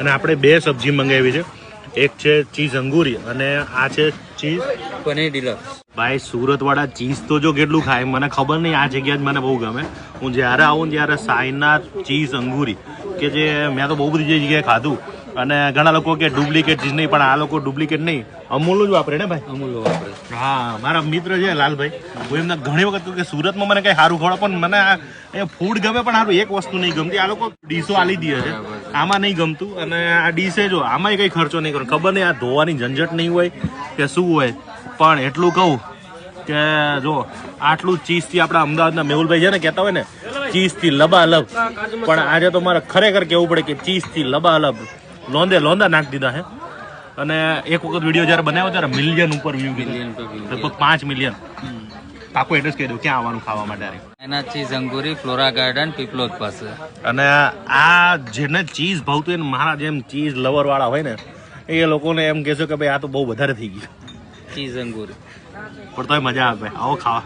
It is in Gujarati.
અને આપણે બે સબ્જી મંગાવી છે. એક છે ચીઝ અંગુરી અને આ છે ચીઝ પનીર ડિલક્સ. ભાઈ સુરત વાળા ચીઝ તો જો કેટલું ખાય મને ખબર નહીં આ જગ્યા જ મને બહુ ગમે. હું જ્યારે આવું ત્યારે સાઈનાથ ચીઝ અંગુરી કે જે મેં તો બહુ બધી જગ્યાએ ખાધું. અને ઘણા લોકો કે ડુપ્લિકેટ ચીઝ નહીં પણ આ લોકો ડુપ્લિકેટ નહીં. અમૂલ જ વાપરે ને ભાઈ? અમૂલ વાપરે. હા મારા મિત્ર છે લાલભાઈ. હું એમને ઘણી વખત કે સુરતમાં મને કઈ સારું ખવડે પણ મને આ ફૂડ ગમે પણ સારું એક વસ્તુ નહીં ગમતી. આ લોકો ડીશો આલી દે છે. આમાં નહીં ગમતું અને આ ડીશે જો આમાં કઈ ખર્ચો નહીં કરો. ખબર નહીં આ ધોવાની ઝંઝટ નહીં હોય કે શું હોય. પણ એટલું કહું કે જો આટલું ચીઝથી આપણા અમદાવાદના મેહુલભાઈ છે ને કહેતા હોય ને ચીઝથી લબાલબ. પણ આજે તો મારે ખરેખર કહેવું પડે કે ચીઝથી લબાલબ. લોંદે લોંદા નાખી દીધા હે. અને એક વખત વીડિયો જ્યારે બનાવ્યો ત્યારે મિલિયન ઉપર વ્યૂ મિલિયન લગભગ પાંચ મિલિયન પાકું એડ્રેસ કહી દઉં ક્યાં આવવાનું ખાવા માટે એના cheese angoori Flora Garden Piplod પાસે. અને આ જેને ચીઝ ભાવતું એને મારા જેમ ચીઝ લવર વાળા હોય ને એ લોકોને એમ કહેશો કે ભાઈ આ તો બહુ વધારે થઈ ગયું. ચીઝ અંગુરી. પણ તો મજા આવે આવો ખાવા.